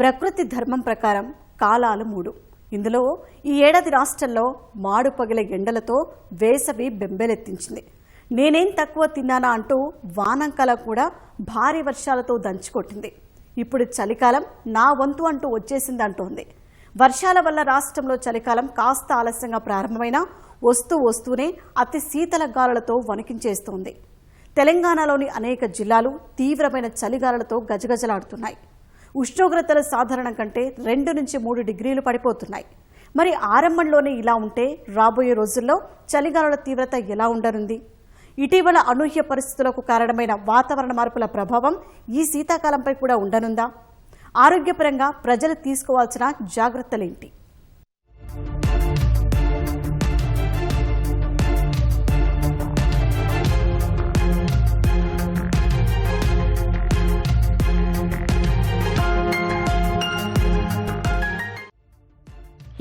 ప్రకృతి ధర్మం ప్రకారం కాలాలు మూడు. ఇందులో ఈ ఏడాది రాష్ట్రంలో మాడు పగిలే ఎండలతో వేసవి బెంబెలెత్తించింది. నేనేం తక్కువ తిన్నానా అంటూ వానంకాలం కూడా భారీ వర్షాలతో దంచుకొట్టింది. ఇప్పుడు చలికాలం నా వంతు అంటూ వచ్చేసింది అంటోంది వర్షాల వల్ల రాష్ట్రంలో చలికాలం కాస్త ఆలస్యంగా ప్రారంభమైనా వస్తూ వస్తూనే అతి శీతల గాలులతో వణికించేస్తోంది. తెలంగాణలోని అనేక జిల్లాలు తీవ్రమైన చలిగాలులతో గజగజలాడుతున్నాయి. ఉష్ణోగ్రతలు సాధారణం కంటే రెండు నుంచి మూడు డిగ్రీలు పడిపోతున్నాయి. మరి ఆరంభంలోనే ఇలా ఉంటే రాబోయే రోజుల్లో చలిగాలుల తీవ్రత ఎలా ఉండనుంది? ఇటీవల అనూహ్య పరిస్థితులకు కారణమైన వాతావరణ మార్పుల ప్రభావం ఈ శీతాకాలంపై కూడా ఉండనుందా? ఆరోగ్యపరంగా ప్రజలు తీసుకోవాల్సిన జాగ్రత్తలేంటి?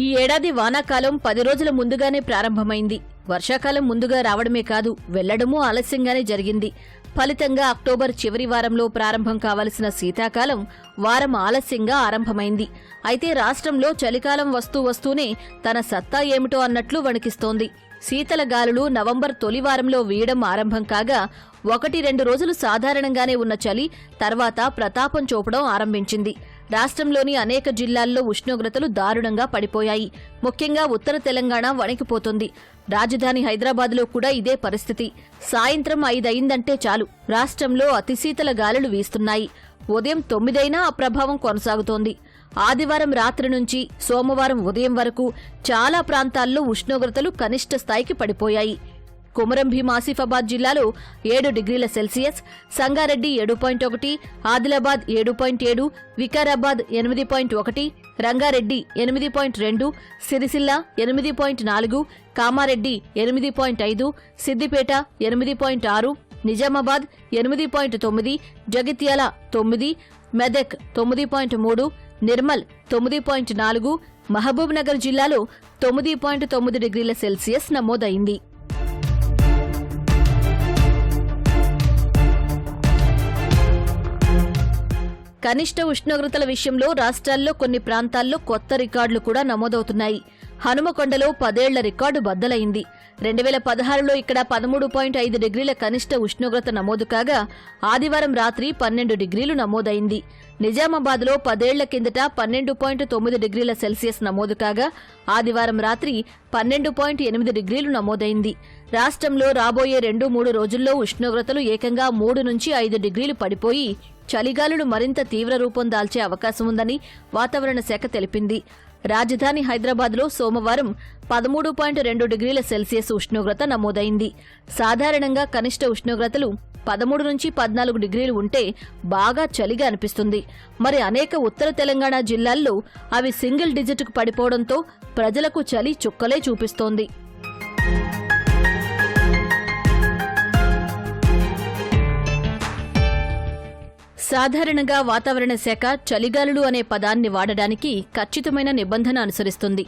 ఈ ఏడాది వానాకాలం పది రోజుల ముందుగానే ప్రారంభమైంది. వర్షాకాలం ముందుగా రావడమే కాదు వెళ్ళడమూ ఆలస్యంగానే జరిగింది. ఫలితంగా అక్టోబర్ చివరి వారంలో ప్రారంభం కావలసిన శీతాకాలం వారం ఆలస్యంగా ఆరంభమైంది. అయితే రాష్ట్రంలో చలికాలం వస్తూ వస్తూనే తన సత్తా ఏమిటో అన్నట్లు వణికిస్తోంది. శీతల గాలులు నవంబర్ తొలి వారంలో వీయడం ఆరంభం కాగా ఒకటి రెండు రోజులు సాధారణంగానే ఉన్న చలి తర్వాత ప్రతాపం చూపడం ఆరంభించింది. రాష్ట్రంలోని అనేక జిల్లాల్లో ఉష్ణోగ్రతలు దారుణంగా పడిపోయాయి. ముఖ్యంగా ఉత్తర తెలంగాణ వణికిపోతుంది. రాజధాని హైదరాబాద్లో కూడా ఇదే పరిస్థితి. సాయంత్రం ఐదయిందంటే చాలు. రాష్ట్రంలో అతిశీతల గాలులు వీస్తున్నాయి. ఉదయం తొమ్మిదైనా ఆ ప్రభావం కొనసాగుతోంది. ఆదివారం రాత్రి నుంచి సోమవారం ఉదయం వరకు చాలా ప్రాంతాల్లో ఉష్ణోగ్రతలు కనిష్ట స్థాయికి పడిపోయాయి. కుమరం భీం ఆసిఫాబాద్ జిల్లాలో ఏడు డిగ్రీల సెల్సియస్ సంగారెడ్డి ఏడు పాయింట్ ఒకటి ఆదిలాబాద్ ఏడు పాయింట్ ఏడు వికారాబాద్ ఎనిమిది పాయింట్ ఒకటి రంగారెడ్డి ఎనిమిది పాయింట్ రెండు సిరిసిల్ల ఎనిమిది పాయింట్ నాలుగు కామారెడ్డి ఎనిమిది పాయింట్ ఐదు సిద్దిపేట ఎనిమిది పాయింట్ ఆరు నిజామాబాద్ ఎనిమిది పాయింట్ తొమ్మిది జగిత్యాల తొమ్మిది మెదక్ తొమ్మిది పాయింట్ మూడు నిర్మల్ తొమ్మిది పాయింట్ నాలుగు మహబూబ్ నగర్ జిల్లాలో తొమ్మిది పాయింట్ తొమ్మిది డిగ్రీల సెల్సియస్ నమోదైంది. కనిష్ట ఉష్ణోగ్రతల విషయంలో రాష్ట్రాల్లో కొన్ని ప్రాంతాల్లో కొత్త రికార్డులు కూడా నమోదవుతున్నాయి. హనుమకొండలో పదేళ్ళ రికార్డు బద్దలైంది. రెండు వేల పదహారులో ఇక్కడ పదమూడు పాయింట్ ఐదు డిగ్రీల కనిష్ట ఉష్ణోగ్రత నమోదు కాగా ఆదివారం రాత్రి పన్నెండు డిగ్రీలు నమోదైంది. నిజామాబాద్లో పదేళ్ళ కిందట పన్నెండు పాయింట్ తొమ్మిది డిగ్రీల సెల్సియస్ నమోదు కాగా ఆదివారం రాత్రి పన్నెండు పాయింట్ ఎనిమిది డిగ్రీలు నమోదైంది. రాష్ట్రంలో రాబోయే రెండు మూడు రోజుల్లో ఉష్ణోగ్రతలు ఏకంగా మూడు నుంచి ఐదు డిగ్రీలు పడిపోయి చలిగాలులు మరింత తీవ్ర రూపం దాల్చే అవకాశం ఉందని వాతావరణ శాఖ తెలిపింది. రాజధాని హైదరాబాద్లో సోమవారం పదమూడు పాయింట్ రెండు డిగ్రీల సెల్సియస్ ఉష్ణోగ్రత నమోదైంది. సాధారణంగా కనిష్ట ఉష్ణోగ్రతలు పదమూడు నుంచి పద్నాలుగు డిగ్రీలు ఉంటే బాగా చలిగా అనిపిస్తుంది. మరి అనేక ఉత్తర తెలంగాణ జిల్లాల్లో అవి సింగిల్ డిజిట్కు పడిపోవడంతో ప్రజలకు చలి చుక్కలే చూపిస్తోంది. సాధారణంగా వాతావరణ శాఖ చలిగాలులు అనే పదాన్ని వాడడానికి ఖచ్చితమైన నిబంధన అనుసరిస్తుంది.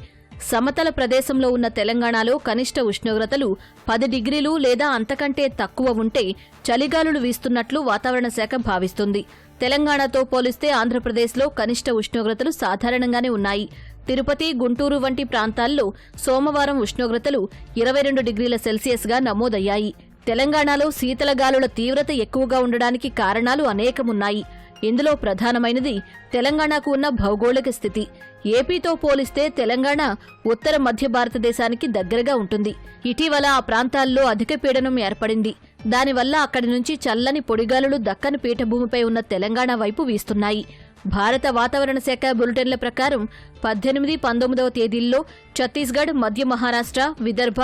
సమతల ప్రదేశంలో ఉన్న తెలంగాణలో కనిష్ట ఉష్ణోగ్రతలు పది డిగ్రీలు లేదా అంతకంటే తక్కువ ఉంటే చలిగాలులు వీస్తున్నట్లు వాతావరణ శాఖ భావిస్తుంది. తెలంగాణతో పోలిస్తే ఆంధ్రప్రదేశ్లో కనిష్ట ఉష్ణోగ్రతలు సాధారణంగానే ఉన్నాయి. తిరుపతి గుంటూరు వంటి ప్రాంతాల్లో సోమవారం ఉష్ణోగ్రతలు ఇరవై రెండు డిగ్రీల సెల్సియస్గా నమోదయ్యాయి. తెలంగాణలో శీతలగాలుల తీవ్రత ఎక్కువగా ఉండడానికి కారణాలు అనేకమున్నాయి. ఇందులో ప్రధానమైనది తెలంగాణకు ఉన్న భౌగోళిక స్థితి. ఏపీతో పోలిస్తే తెలంగాణ ఉత్తర మధ్య భారతదేశానికి దగ్గరగా ఉంటుంది. ఇటీవల ఆ ప్రాంతాల్లో అధిక పీడనం ఏర్పడింది. దానివల్ల అక్కడి నుంచి చల్లని పొడిగాలులు దక్కని పీఠభూమిపై ఉన్న తెలంగాణ వైపు వీస్తున్నాయి. భారత వాతావరణ శాఖ బులెటిన్ల ప్రకారం పద్దెనిమిది పంతొమ్మిదవ తేదీల్లో ఛత్తీస్గఢ్ మధ్య మహారాష్ట్ర విదర్భ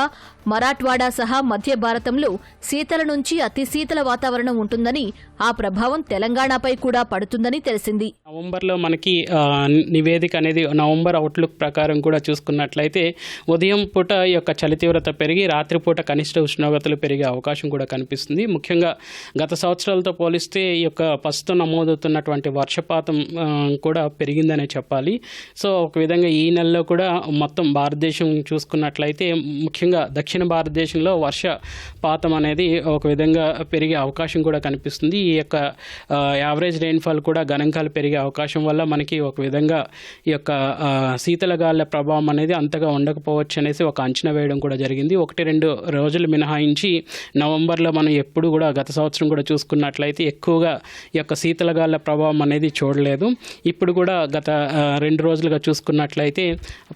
మరాఠ్వాడా సహా మధ్య భారతంలో శీతల నుంచి అతి శీతల వాతావరణం ఉంటుందని ఆ ప్రభావం తెలంగాణపై కూడా పడుతుందని తెలిసింది. నవంబర్లో మనకి నివేదిక అనేది నవంబర్ అవుట్లుక్ ప్రకారం కూడా చూసుకున్నట్లయితే ఉదయం పూట ఈ యొక్క చలి తీవ్రత పెరిగి రాత్రిపూట కనిష్ట ఉష్ణోగ్రతలు పెరిగే అవకాశం కూడా కనిపిస్తుంది. ముఖ్యంగా గత సంవత్సరాలతో పోలిస్తే ఈ యొక్క ప్రస్తుతం నమోదవుతున్నటువంటి వర్షపాతం కూడా పెరిగిందనే చెప్పాలి. సో ఒక విధంగా ఈ నెలలో కూడా మొత్తం భారతదేశం చూసుకున్నట్లయితే ముఖ్యంగా దక్షిణ భారతదేశంలో వర్షపాతం అనేది ఒక విధంగా పెరిగే అవకాశం కూడా కనిపిస్తుంది. ఈ యొక్క యావరేజ్ రెయిన్ఫాల్ కూడా గణాంకాలు పెరిగే అవకాశం వల్ల మనకి ఒక విధంగా ఈ యొక్క శీతలగాల శీతల ప్రభావం అనేది అంతగా ఉండకపోవచ్చు అనేసి ఒక అంచనా వేయడం కూడా జరిగింది. ఒకటి రెండు రోజులు మినహాయించి నవంబర్లో మనం ఎప్పుడు కూడా గత సంవత్సరం కూడా చూసుకున్నట్లయితే ఎక్కువగా ఈ యొక్క శీతలగాల ప్రభావం అనేది చూడలేదు. ఇప్పుడు కూడా గత రెండు రోజులుగా చూసుకున్నట్లయితే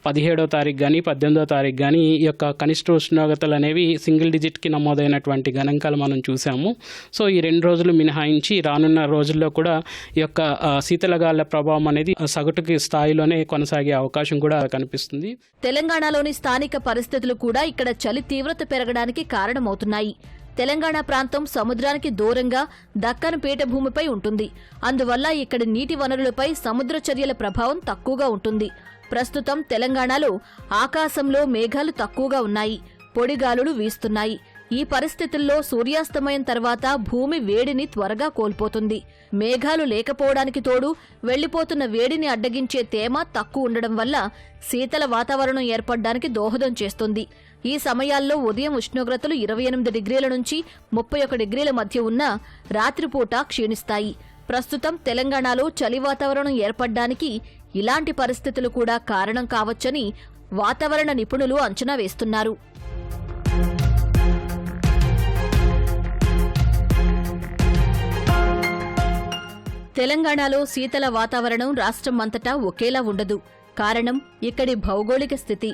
పదిహేడవ తారీఖు కానీ పద్దెనిమిదో తారీఖు కానీ ఈ యొక్క కనిష్ట ఉష్ణోగ్రతలు అనేవి సింగిల్ డిజిట్కి నమోదైనటువంటి గణాంకాలు మనం చూసాము సో ఈ రెండు రోజులు మినహాయించి రానున్న రోజుల్లో కూడా ఈ యొక్క ఆ, శీతల ప్రభావం అనేది సగటుకి స్థాయిలోనే కొనసాగే అవకాశం కూడా కనిపిస్తుంది. తెలంగాణలోని స్థానిక పరిస్థితులు కూడా ఇక్కడ చలి తీవ్రత పెరగడానికి కారణమవుతున్నాయి. తెలంగాణ ప్రాంతం సముద్రానికి దూరంగా దక్కన్ పీఠభూమిపై ఉంటుంది. అందువల్ల ఇక్కడి నీటి వనరులపై సముద్ర చర్యల ప్రభావం తక్కువగా ఉంటుంది. ప్రస్తుతం తెలంగాణలో ఆకాశంలో మేఘాలు తక్కువగా ఉన్నాయి. పొడిగాలులు వీస్తున్నాయి. ఈ పరిస్థితుల్లో సూర్యాస్తమయం తర్వాత భూమి వేడిని త్వరగా కోల్పోతుంది. మేఘాలు లేకపోవడానికి తోడు వెళ్ళిపోతున్న వేడిని అడ్డగించే తేమ తక్కువ ఉండడం వల్ల శీతల వాతావరణం ఏర్పడడానికి దోహదం చేస్తుంది. ఈ సమయాల్లో ఉదయం ఉష్ణోగ్రతలు ఇరవై ఎనిమిది డిగ్రీల నుంచి ముప్పై ఒక డిగ్రీల మధ్య ఉన్న రాత్రిపూట క్షీణిస్తాయి. ప్రస్తుతం తెలంగాణలో చలి వాతావరణం ఏర్పడ్డానికి ఇలాంటి పరిస్థితులు కూడా కారణం కావచ్చని వాతావరణ నిపుణులు అంచనా వేస్తున్నారు. తెలంగాణలో శీతల వాతావరణం రాష్ట్రం అంతటా ఒకేలా ఉండదు. కారణం ఇక్కడి భౌగోళిక స్థితి.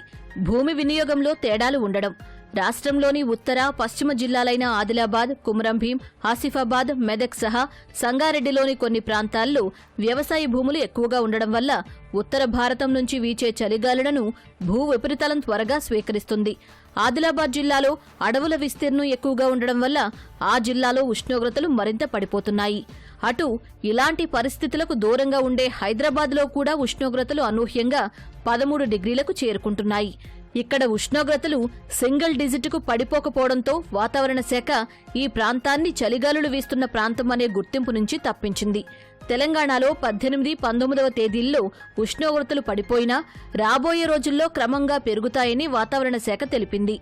భూమి వినియోగంలో తేడాలు ఉండడం. రాష్ట్రంలోని ఉత్తర పశ్చిమ జిల్లాలైన ఆదిలాబాద్ కుమ్రంభీం ఆసిఫాబాద్ మెదక్ సహా సంగారెడ్డిలోని కొన్ని ప్రాంతాల్లో వ్యవసాయ భూములు ఎక్కువగా ఉండడం వల్ల ఉత్తర భారతం నుంచి వీచే చలిగాలులను భూ ఉపరితలం త్వరగా స్వీకరిస్తుంది. ఆదిలాబాద్ జిల్లాలో అడవుల విస్తీర్ణం ఎక్కువగా ఉండడం వల్ల ఆ జిల్లాలో ఉష్ణోగ్రతలు మరింత పడిపోతున్నాయి. అటు ఇలాంటి పరిస్థితులకు దూరంగా ఉండే హైదరాబాద్లో కూడా ఉష్ణోగ్రతలు అనూహ్యంగా పదమూడు డిగ్రీలకు చేరుకుంటున్నాయి. ఇక్కడ ఉష్ణోగ్రతలు సింగిల్ డిజిట్కు పడిపోకపోవడంతో వాతావరణ శాఖ ఈ ప్రాంతాన్ని చలిగాలులు వీస్తున్న ప్రాంతం అనే గుర్తింపు నుంచి తప్పించింది. తెలంగాణలో పద్దెనిమిది పంతొమ్మిదవ తేదీల్లో ఉష్ణోగ్రతలు పడిపోయినా రాబోయే రోజుల్లో క్రమంగా పెరుగుతాయని వాతావరణ శాఖ తెలిపింది.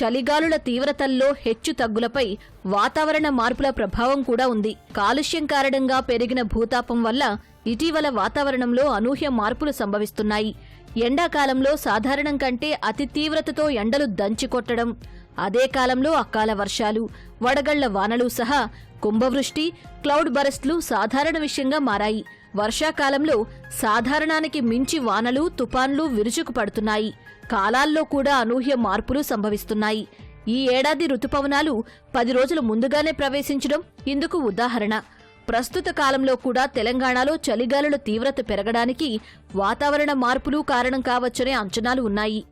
చలిగాలుల తీవ్రతల్లో హెచ్చు తగ్గులపై వాతావరణ మార్పుల ప్రభావం కూడా ఉంది. కాలుష్యం కారణంగా పెరిగిన భూతాపం వల్ల ఇటీవల వాతావరణంలో అనూహ్య మార్పులు సంభవిస్తున్నాయి. ఎండాకాలంలో సాధారణం కంటే అతి తీవ్రతతో ఎండలు దంచికొట్టడం అదే కాలంలో అకాల వర్షాలు వడగళ్ళ వానలు సహా కుంభవృష్టి క్లౌడ్ బరస్ట్లు సాధారణ విషయంగా మారాయి. వర్షాకాలంలో సాధారణానికి మించి వానలు తుపాన్లు విరుచుకు పడుతున్నాయి. కాలాల్లో కూడా అనూహ్య మార్పులు సంభవిస్తున్నాయి. ఈ ఏడాది రుతుపవనాలు పది రోజులు ముందుగానే ప్రవేశించడం ఇందుకు ఉదాహరణ. ప్రస్తుత కాలంలో కూడా తెలంగాణలో చలిగాలుల తీవ్రత పెరగడానికి వాతావరణ మార్పులు కారణం కావచ్చనే అంచనాలు ఉన్నాయి.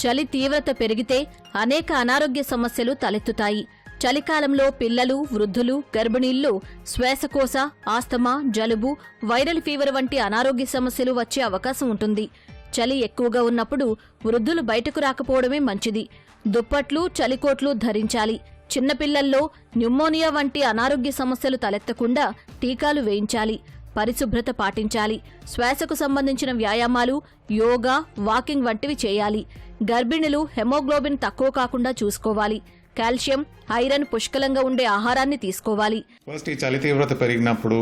చలి తీవ్రత పెరిగితే అనేక అనారోగ్య సమస్యలు తలెత్తుతాయి. చలికాలంలో పిల్లలు వృద్ధులు గర్భిణీల్లో శ్వాసకోశ ఆస్తమా జలుబు వైరల్ ఫీవర్ వంటి అనారోగ్య సమస్యలు వచ్చే అవకాశం ఉంటుంది. చలి ఎక్కువగా ఉన్నప్పుడు వృద్ధులు బయటకు రాకపోవడమే మంచిది. దుప్పట్లు చలికోట్లు ధరించాలి. చిన్నపిల్లల్లో న్యూమోనియా వంటి అనారోగ్య సమస్యలు తలెత్తకుండా టీకాలు వేయించాలి. పరిశుభ్రత పాటించాలి. శ్వాసకు సంబంధించిన వ్యాయామాలు యోగా వాకింగ్ వంటివి చేయాలి. గర్భిణులు హెమోగ్లోబిన్ తక్కువ కాకుండా చూసుకోవాలి. కాల్షియం ఐరన్ పుష్కలంగా ఉండే ఆహారాన్ని తీసుకోవాలి. ఫస్ట్ ఈ చలి తీవ్రత పెరిగినప్పుడు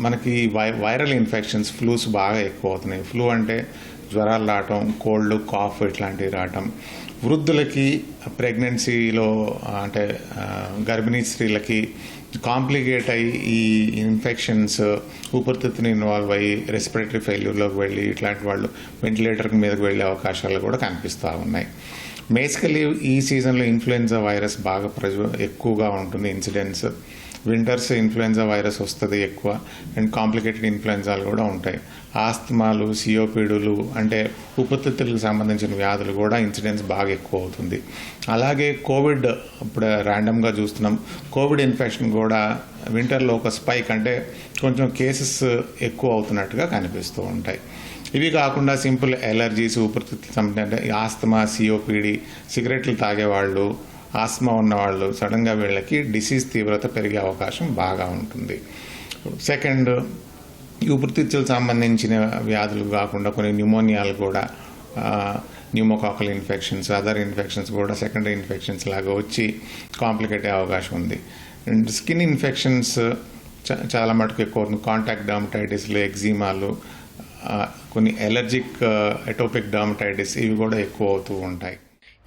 మనకి వై వైరల్ ఇన్ఫెక్షన్స్ ఫ్లూస్ బాగా ఎక్కువ అవుతున్నాయి ఫ్లూ అంటే జ్వరాలు రావటం కోల్డ్ కాఫ్ ఇట్లాంటివి రావటం. వృద్ధులకి ప్రెగ్నెన్సీలో అంటే గర్భిణీ స్త్రీలకి కాంప్లికేట్ అయ్యి ఈ ఇన్ఫెక్షన్స్ ఊపిరితిత్తుని ఇన్వాల్వ్ అయ్యి రెస్పిరేటరీ ఫెయిల్యూర్లోకి వెళ్ళి ఇట్లాంటి వాళ్ళు వెంటిలేటర్ మీదకి వెళ్ళే అవకాశాలు కూడా కనిపిస్తూ ఉన్నాయి. బేసికలీ ఈ సీజన్లో ఇన్ఫ్లుయెన్జా వైరస్ బాగా ప్రజ ఎక్కువగా ఉంటుంది ఇన్సిడెన్స్ వింటర్స్ ఇన్ఫ్లుయెన్జా వైరస్ వస్తుంది ఎక్కువ అండ్ కాంప్లికేటెడ్ ఇన్ఫ్లుయెన్జాలు కూడా ఉంటాయి. ఆస్తమాలు సియోపిడులు అంటే ఉపతిత్తులకు సంబంధించిన వ్యాధులు కూడా ఇన్సిడెన్స్ బాగా ఎక్కువ అవుతుంది. అలాగే కోవిడ్ ఇప్పుడు ర్యాండమ్గా చూస్తున్నాం. కోవిడ్ ఇన్ఫెక్షన్ కూడా వింటర్లో ఒక స్పైక్ అంటే కొంచెం కేసెస్ ఎక్కువ అవుతున్నట్టుగా కనిపిస్తూ ఉంటాయి. ఇవి కాకుండా సింపుల్ ఎలర్జీస్ ఊపిరితిత్తులు సంబంధించి ఆస్తమా సిఓపిడి సిగరెట్లు తాగేవాళ్ళు ఆస్మా ఉన్నవాళ్ళు సడన్గా వీళ్ళకి డిసీజ్ తీవ్రత పెరిగే అవకాశం బాగా ఉంటుంది. సెకండ్ ఊపిరితిత్తులకు సంబంధించిన వ్యాధులు కాకుండా కొన్ని న్యూమోనియాలు కూడా న్యూమోకాకల్ ఇన్ఫెక్షన్స్ అదర్ ఇన్ఫెక్షన్స్ కూడా సెకండరీ ఇన్ఫెక్షన్స్ లాగా వచ్చి కాంప్లికేట్ అయ్యే అవకాశం ఉంది. అండ్ స్కిన్ ఇన్ఫెక్షన్స్ చాలా మటుకు ఎక్కువ అవుతుంది. కాంటాక్ట్ డామటైటిస్లు ఎగ్జిమాలు కొన్ని ఎలర్జిక్ ఎటోపిక్ డామటైటిస్ ఇవి కూడా ఎక్కువ అవుతూ ఉంటాయి.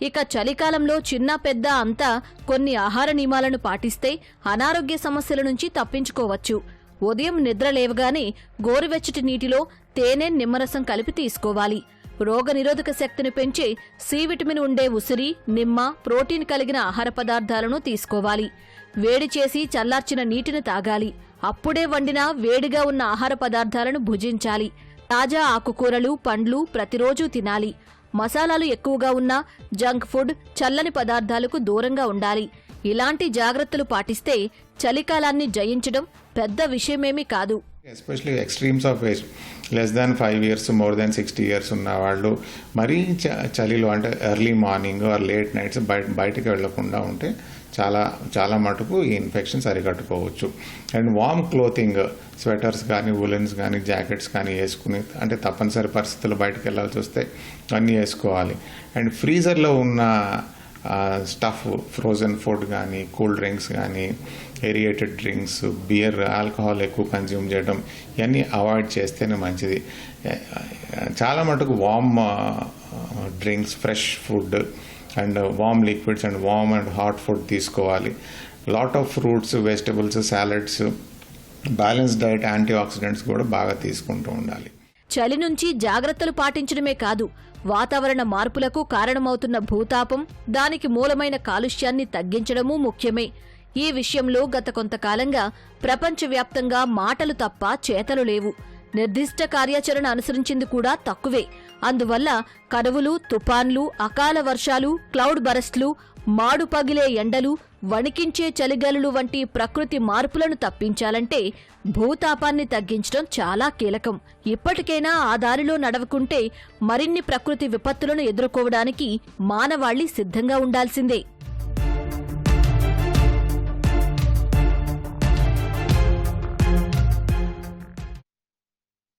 ఇక చలికాలంలో చిన్న పెద్ద అంతా కొన్ని ఆహార నియమాలను పాటిస్తే అనారోగ్య సమస్యల నుంచి తప్పించుకోవచ్చు. ఉదయం నిద్ర లేవగానే గోరువెచ్చటి నీటిలో తేనె నిమ్మరసం కలిపి తీసుకోవాలి. రోగనిరోధక శక్తిని పెంచే సి విటమిన్ ఉండే ఉసిరి నిమ్మ ప్రోటీన్ కలిగిన ఆహార పదార్థాలను తీసుకోవాలి. వేడి చేసి చల్లార్చిన నీటిని తాగాలి. అప్పుడే వండిన వేడిగా ఉన్న ఆహార పదార్థాలను భుజించాలి. తాజా ఆకుకూరలు పండ్లు ప్రతిరోజూ తినాలి. మసాలాలు ఎక్కువగా ఉన్న జంక్ ఫుడ్ చల్లని పదార్థాలకు దూరంగా ఉండాలి. ఇలాంటి జాగ్రత్తలు పాటిస్తే చలికాలాన్ని జయించడం పెద్ద విషయమేమీ కాదు. Especially extremes of age less than five years more than sixty years ఉన్న వాళ్ళు మరీ చ- చలిలో అంటే early morning or late nights బయట బయటకు వెళ్ళకుండా ఉంటే చాలా చాలా మటుకు ఈ ఇన్ఫెక్షన్స్ అరికట్టుకోవచ్చు అండ్ వామ్ క్లోతింగ్ స్వెటర్స్ కానీ ఉలెన్స్ కానీ జాకెట్స్ కానీ వేసుకుని అంటే తప్పనిసరి పరిస్థితులు బయటకు వెళ్ళాల్సి వస్తే అన్నీ వేసుకోవాలి. అండ్ ఫ్రీజర్లో ఉన్న స్టఫ్ ఫ్రోజన్ ఫుడ్ కానీ కూల్ డ్రింక్స్ కానీ ఏరియేటెడ్ డ్రింక్స్ బియర్ ఆల్కహాల్ ఎక్కువ కన్జ్యూమ్ చేయడం ఇవన్నీ అవాయిడ్ చేస్తేనే మంచిది. చాలా మటుకు warm drinks fresh food and warm liquids and warm and hot food తీసుకోవాలి. Lot of fruits vegetables salads balance diet antioxidants కూడా బాగా తీసుకుంటూ ఉండాలి. చలి నుంచి జాగ్రత్తలు పాటించడమే కాదు వాతావరణ మార్పులకు కారణమవుతున్న భూతాపం దానికి మూలమైన కాలుష్యాన్ని తగ్గించడమూ ముఖ్యమే. ఈ విషయంలో గత కొంతకాలంగా ప్రపంచవ్యాప్తంగా మాటలు తప్ప చేతలు లేవు. నిర్దిష్ట కార్యాచరణ అనుసరించింది కూడా తక్కువే. అందువల్ల కరువులు తుపాన్లు అకాల వర్షాలు క్లౌడ్ బరస్ట్లు మాడు పగిలే ఎండలు వణికించే చలిగలులు వంటి ప్రకృతి మార్పులను తప్పించాలంటే భూతాపాన్ని తగ్గించడం చాలా కీలకం. ఇప్పటికైనా ఆ దారిలో నడవకుంటే మరిన్ని ప్రకృతి విపత్తులను ఎదుర్కోవడానికి మానవాళి సిద్ధంగా ఉండాల్సిందే.